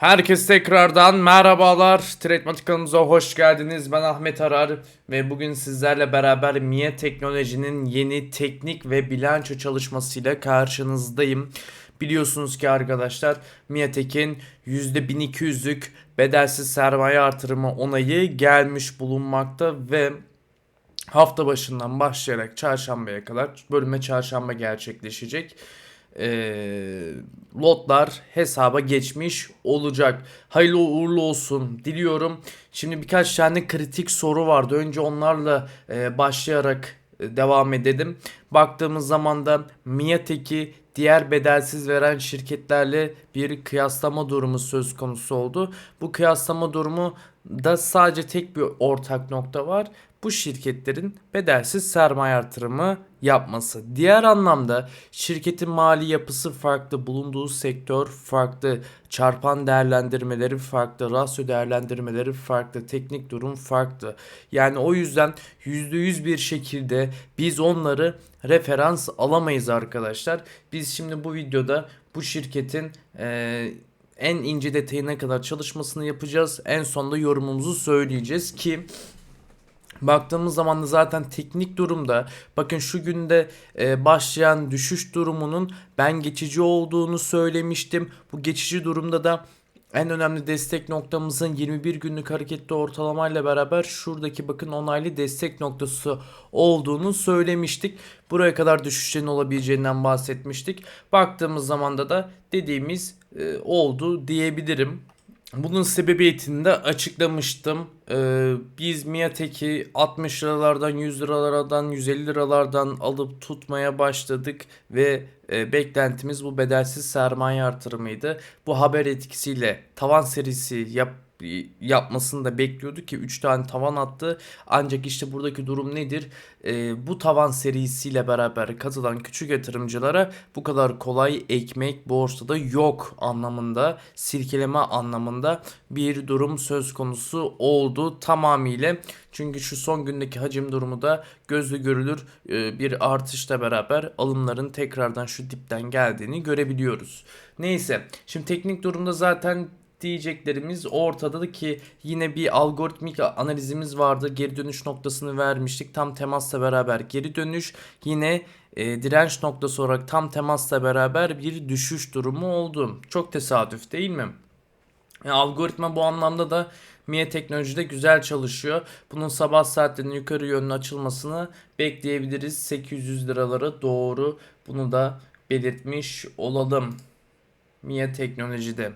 Herkes tekrardan merhabalar. Trademark kanalımıza hoş geldiniz. Ben Ahmet Arar ve bugün sizlerle beraber Mia Teknoloji'nin yeni teknik ve bilanço çalışmasıyla karşınızdayım. Biliyorsunuz ki arkadaşlar Miatek'in %1200'lük bedelsiz sermaye artırımı onayı gelmiş bulunmakta ve hafta başından başlayarak çarşambaya kadar bölüme çarşamba gerçekleşecek e, lotlar hesaba geçmiş olacak. Hayırlı uğurlu olsun diliyorum. Şimdi birkaç tane kritik soru vardı. Önce onlarla e, başlayarak e, devam edelim. Baktığımız zaman da Miatek'i diğer bedelsiz veren şirketlerle bir kıyaslama durumu söz konusu oldu. Bu kıyaslama durumu da sadece tek bir ortak nokta var. Bu şirketlerin bedelsiz sermaye artırımı yapması. Diğer anlamda şirketin mali yapısı farklı, bulunduğu sektör farklı, çarpan değerlendirmeleri farklı, rasyo değerlendirmeleri farklı, teknik durum farklı. Yani o yüzden %100 bir şekilde biz onları referans alamayız arkadaşlar. Biz şimdi bu videoda bu şirketin eee en ince detayına kadar çalışmasını yapacağız. En sonunda yorumumuzu söyleyeceğiz ki Baktığımız zaman da zaten teknik durumda bakın şu günde e, başlayan düşüş durumunun ben geçici olduğunu söylemiştim. Bu geçici durumda da en önemli destek noktamızın 21 günlük hareketli ortalamayla beraber şuradaki bakın onaylı destek noktası olduğunu söylemiştik. Buraya kadar düşüşlerin olabileceğinden bahsetmiştik. Baktığımız zamanda da dediğimiz e, oldu diyebilirim. Bunun sebebiyetini de açıklamıştım. Ee, biz Miatek'i 60 liralardan 100 liralardan 150 liralardan alıp tutmaya başladık ve e, beklentimiz bu bedelsiz sermaye artırımıydı. Bu haber etkisiyle tavan serisi yap yapmasını da bekliyorduk ki 3 tane tavan attı. Ancak işte buradaki durum nedir? E, bu tavan serisiyle beraber katılan küçük yatırımcılara bu kadar kolay ekmek borsada yok anlamında, silkeleme anlamında bir durum söz konusu oldu tamamıyla. Çünkü şu son gündeki hacim durumu da gözle görülür e, bir artışla beraber alımların tekrardan şu dipten geldiğini görebiliyoruz. Neyse şimdi teknik durumda zaten diyeceklerimiz ortada ki yine bir algoritmik analizimiz vardı. Geri dönüş noktasını vermiştik. Tam temasla beraber geri dönüş. Yine e, direnç noktası olarak tam temasla beraber bir düşüş durumu oldu. Çok tesadüf değil mi? Yani algoritma bu anlamda da Mia Teknoloji'de güzel çalışıyor. Bunun sabah saatlerinin yukarı yönlü açılmasını bekleyebiliriz. 800 liralara doğru bunu da belirtmiş olalım. Mia Teknoloji'de.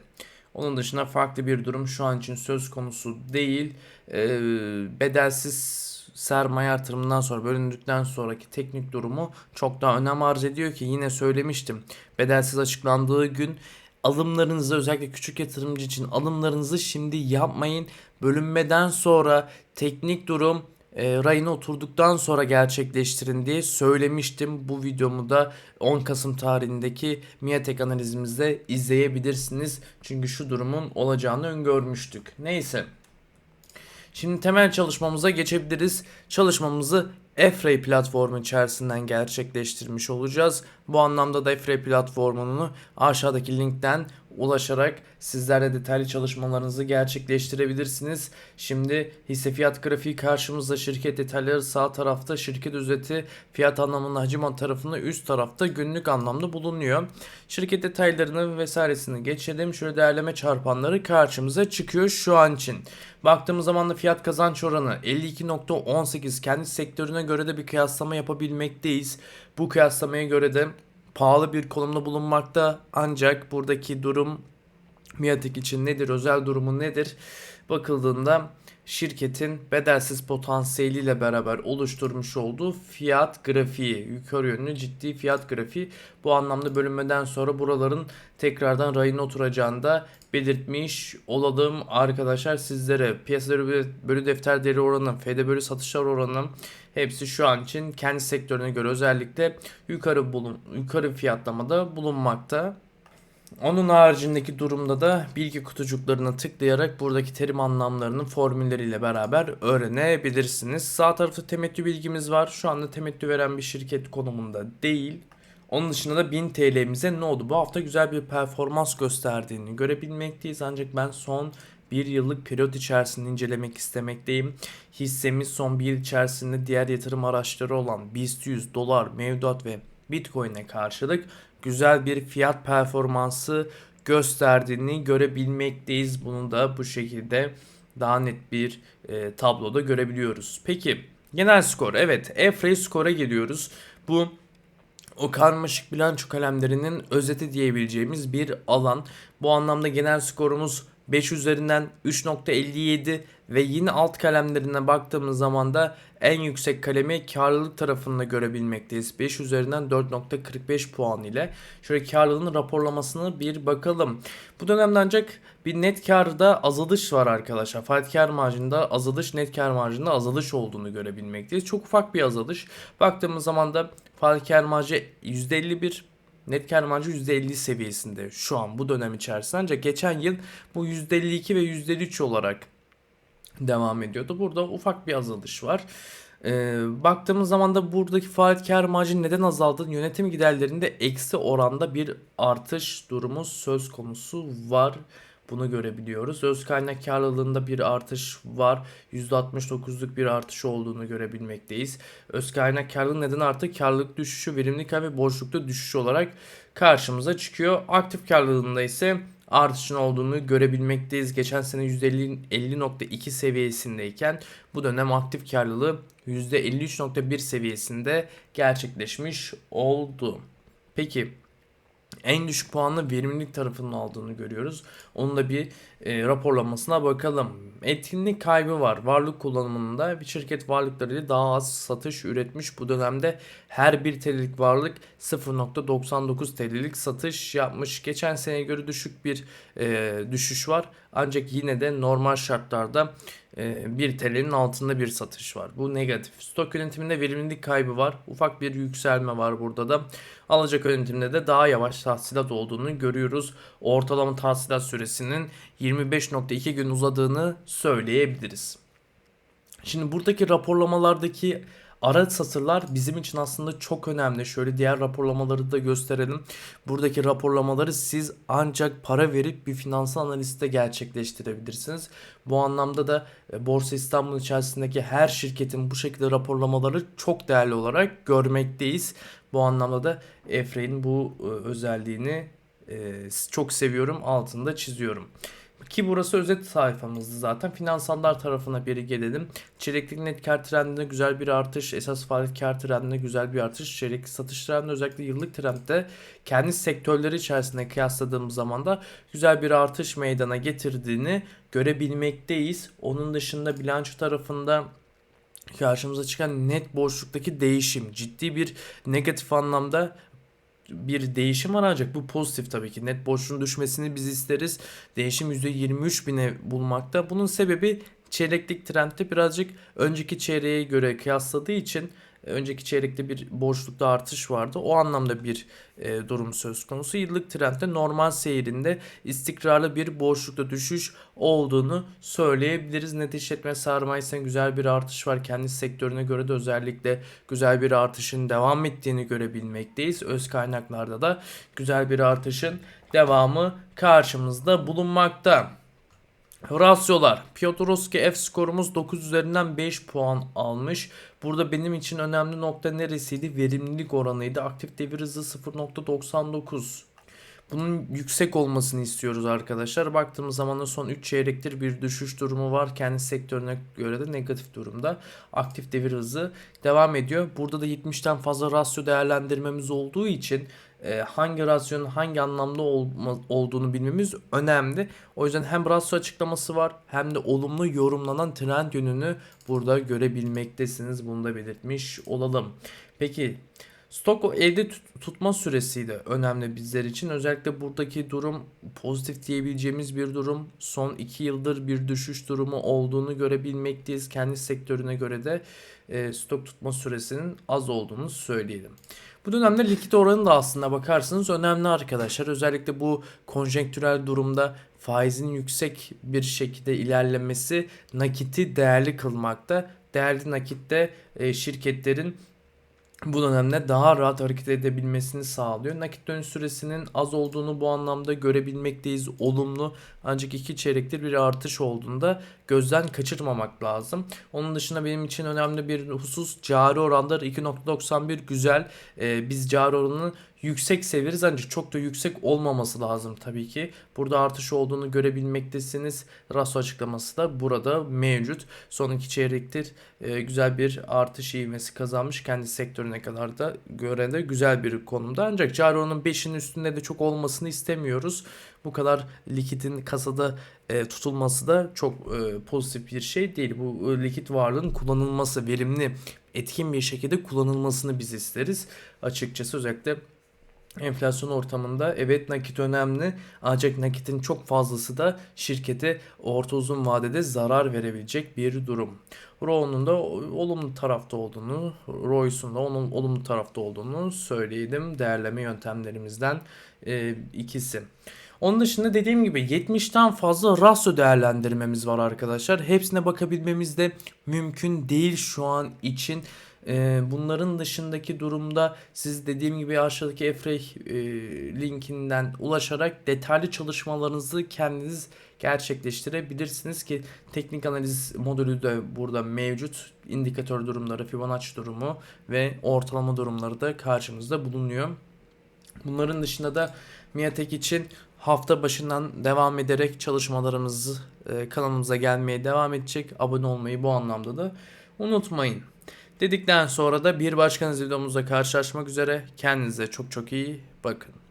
Onun dışında farklı bir durum şu an için söz konusu değil. Ee, bedelsiz sermaye artırımından sonra bölündükten sonraki teknik durumu çok daha önem arz ediyor ki yine söylemiştim. Bedelsiz açıklandığı gün alımlarınızı özellikle küçük yatırımcı için alımlarınızı şimdi yapmayın. Bölünmeden sonra teknik durum e, rayına oturduktan sonra gerçekleştirin diye söylemiştim. Bu videomu da 10 Kasım tarihindeki Miatek analizimizde izleyebilirsiniz. Çünkü şu durumun olacağını öngörmüştük. Neyse. Şimdi temel çalışmamıza geçebiliriz. Çalışmamızı F-Ray platformu içerisinden gerçekleştirmiş olacağız. Bu anlamda da F-Ray platformunu aşağıdaki linkten ulaşarak sizlerle detaylı çalışmalarınızı gerçekleştirebilirsiniz. Şimdi hisse fiyat grafiği karşımızda şirket detayları sağ tarafta şirket özeti fiyat anlamında hacim tarafında üst tarafta günlük anlamda bulunuyor. Şirket detaylarını vesairesini geçelim. Şöyle değerleme çarpanları karşımıza çıkıyor şu an için. Baktığımız zaman da fiyat kazanç oranı 52.18 kendi sektörüne göre de bir kıyaslama yapabilmekteyiz. Bu kıyaslamaya göre de pahalı bir konumda bulunmakta. Ancak buradaki durum Miatik için nedir, özel durumu nedir bakıldığında şirketin bedelsiz potansiyeliyle beraber oluşturmuş olduğu fiyat grafiği, yukarı yönlü ciddi fiyat grafiği bu anlamda bölünmeden sonra buraların tekrardan rayına oturacağını da belirtmiş olalım arkadaşlar sizlere. Piyasa bölü defter değeri oranı, FD bölü satışlar oranı hepsi şu an için kendi sektörüne göre özellikle yukarı bulun yukarı fiyatlamada bulunmakta. Onun haricindeki durumda da bilgi kutucuklarına tıklayarak buradaki terim anlamlarının formülleriyle beraber öğrenebilirsiniz. Sağ tarafta temettü bilgimiz var. Şu anda temettü veren bir şirket konumunda değil. Onun dışında da 1000 TL'mize ne oldu? Bu hafta güzel bir performans gösterdiğini görebilmekteyiz. Ancak ben son bir yıllık periyot içerisinde incelemek istemekteyim. Hissemiz son bir yıl içerisinde diğer yatırım araçları olan BIST 100, dolar, mevduat ve Bitcoin'e karşılık güzel bir fiyat performansı gösterdiğini görebilmekteyiz. Bunu da bu şekilde daha net bir e, tabloda görebiliyoruz. Peki genel skor evet EFRA skora geliyoruz. Bu o karmaşık bilanço kalemlerinin özeti diyebileceğimiz bir alan. Bu anlamda genel skorumuz 5 üzerinden 3.57 ve yine alt kalemlerine baktığımız zaman da en yüksek kalemi karlılık tarafında görebilmekteyiz. 5 üzerinden 4.45 puan ile. Şöyle karlılığın raporlamasını bir bakalım. Bu dönemde ancak bir net karda azalış var arkadaşlar. Faiz kar marjında azalış, net kar marjında azalış olduğunu görebilmekteyiz. Çok ufak bir azalış. Baktığımız zaman da faiz kar marjı %51, Net kar marjı %50 seviyesinde şu an bu dönem içerisinde ancak geçen yıl bu %52 ve %53 olarak devam ediyordu. Burada ufak bir azalış var. Ee, baktığımız zaman da buradaki faaliyet kar marjı neden azaldı? Yönetim giderlerinde eksi oranda bir artış durumu söz konusu var. Bunu görebiliyoruz. Öz kaynak karlılığında bir artış var. %69'luk bir artış olduğunu görebilmekteyiz. Öz kaynak karlılığı neden arttı? Karlılık düşüşü, verimlilik ve borçlukta düşüş olarak karşımıza çıkıyor. Aktif karlılığında ise artışın olduğunu görebilmekteyiz. Geçen sene %50.2 seviyesindeyken bu dönem aktif karlılığı %53.1 seviyesinde gerçekleşmiş oldu. Peki en düşük puanlı verimlilik tarafının aldığını görüyoruz. Onun da bir e, raporlamasına bakalım. Etkinlik kaybı var. Varlık kullanımında bir şirket varlıklarıyla daha az satış üretmiş. Bu dönemde her bir TL'lik varlık 0.99 TL'lik satış yapmış. Geçen seneye göre düşük bir e, düşüş var. Ancak yine de normal şartlarda 1 e, TL'nin altında bir satış var. Bu negatif. Stok yönetiminde verimlilik kaybı var. Ufak bir yükselme var burada da. Alacak yönetiminde de daha yavaş tahsilat olduğunu görüyoruz. Ortalama tahsilat süresinin 25.2 gün uzadığını söyleyebiliriz. Şimdi buradaki raporlamalardaki ara satırlar bizim için aslında çok önemli. Şöyle diğer raporlamaları da gösterelim. Buradaki raporlamaları siz ancak para verip bir finansal analiste gerçekleştirebilirsiniz. Bu anlamda da e, Borsa İstanbul içerisindeki her şirketin bu şekilde raporlamaları çok değerli olarak görmekteyiz. Bu anlamda da Efre'nin bu e, özelliğini e, çok seviyorum. Altında çiziyorum. Ki burası özet sayfamızdı zaten. Finansallar tarafına biri gelelim. Çeyreklik net kar trendinde güzel bir artış. Esas faaliyet kar trendinde güzel bir artış. Çeyrek satış trendinde özellikle yıllık trendde kendi sektörleri içerisinde kıyasladığımız zaman da güzel bir artış meydana getirdiğini görebilmekteyiz. Onun dışında bilanço tarafında karşımıza çıkan net boşluktaki değişim ciddi bir negatif anlamda bir değişim var ancak bu pozitif tabii ki. Net boşluğun düşmesini biz isteriz. Değişim %23 bine bulmakta. Bunun sebebi çeyreklik trendde birazcık önceki çeyreğe göre kıyasladığı için önceki çeyrekte bir borçlukta artış vardı. O anlamda bir e, durum söz konusu. Yıllık trendde normal seyrinde istikrarlı bir borçlukta düşüş olduğunu söyleyebiliriz. Net işletme sermayesinde güzel bir artış var. Kendi sektörüne göre de özellikle güzel bir artışın devam ettiğini görebilmekteyiz. Öz kaynaklarda da güzel bir artışın devamı karşımızda bulunmakta. Rasyolar. Piotrowski F skorumuz 9 üzerinden 5 puan almış. Burada benim için önemli nokta neresiydi? Verimlilik oranıydı. Aktif devir hızı 0.99. Bunun yüksek olmasını istiyoruz arkadaşlar. Baktığımız zaman da son 3 çeyrektir bir düşüş durumu var. Kendi sektörüne göre de negatif durumda. Aktif devir hızı devam ediyor. Burada da 70'ten fazla rasyo değerlendirmemiz olduğu için e, hangi rasyonun hangi anlamda olduğunu bilmemiz önemli. O yüzden hem rasyo açıklaması var hem de olumlu yorumlanan trend yönünü burada görebilmektesiniz. Bunu da belirtmiş olalım. Peki Stok elde tutma süresi de önemli bizler için. Özellikle buradaki durum pozitif diyebileceğimiz bir durum. Son 2 yıldır bir düşüş durumu olduğunu görebilmekteyiz. Kendi sektörüne göre de e, stok tutma süresinin az olduğunu söyleyelim. Bu dönemde likit oranı da aslında bakarsanız önemli arkadaşlar. Özellikle bu konjonktürel durumda faizin yüksek bir şekilde ilerlemesi nakiti değerli kılmakta. Değerli nakitte e, şirketlerin bu dönemde daha rahat hareket edebilmesini sağlıyor. Nakit dönüş süresinin az olduğunu bu anlamda görebilmekteyiz. Olumlu ancak iki çeyrektir bir artış olduğunda gözden kaçırmamak lazım. Onun dışında benim için önemli bir husus cari oranları 2.91 güzel. Ee, biz cari oranını yüksek severiz ancak çok da yüksek olmaması lazım tabii ki. Burada artış olduğunu görebilmektesiniz. Raso açıklaması da burada mevcut. Son iki çeyrektir e, güzel bir artış ivmesi kazanmış. Kendi sektörüne kadar da göre de güzel bir konumda. Ancak cari oranın 5'in üstünde de çok olmasını istemiyoruz. Bu kadar likitin kasada e, tutulması da çok e, pozitif bir şey değil. Bu e, likit varlığın kullanılması, verimli, etkin bir şekilde kullanılmasını biz isteriz. Açıkçası özellikle Enflasyon ortamında evet nakit önemli ancak nakitin çok fazlası da şirkete orta uzun vadede zarar verebilecek bir durum. Ro'nun da olumlu tarafta olduğunu, Royce'un da onun olumlu tarafta olduğunu söyleyelim değerleme yöntemlerimizden e, ikisi. Onun dışında dediğim gibi 70'ten fazla rasyo değerlendirmemiz var arkadaşlar. Hepsine bakabilmemiz de mümkün değil şu an için. Ee, bunların dışındaki durumda siz dediğim gibi aşağıdaki Efrey linkinden ulaşarak detaylı çalışmalarınızı kendiniz gerçekleştirebilirsiniz ki teknik analiz modülü de burada mevcut. İndikatör durumları, Fibonacci durumu ve ortalama durumları da karşımızda bulunuyor. Bunların dışında da Miatek için hafta başından devam ederek çalışmalarımız e, kanalımıza gelmeye devam edecek. Abone olmayı bu anlamda da unutmayın. Dedikten sonra da bir başka videomuzda karşılaşmak üzere. Kendinize çok çok iyi bakın.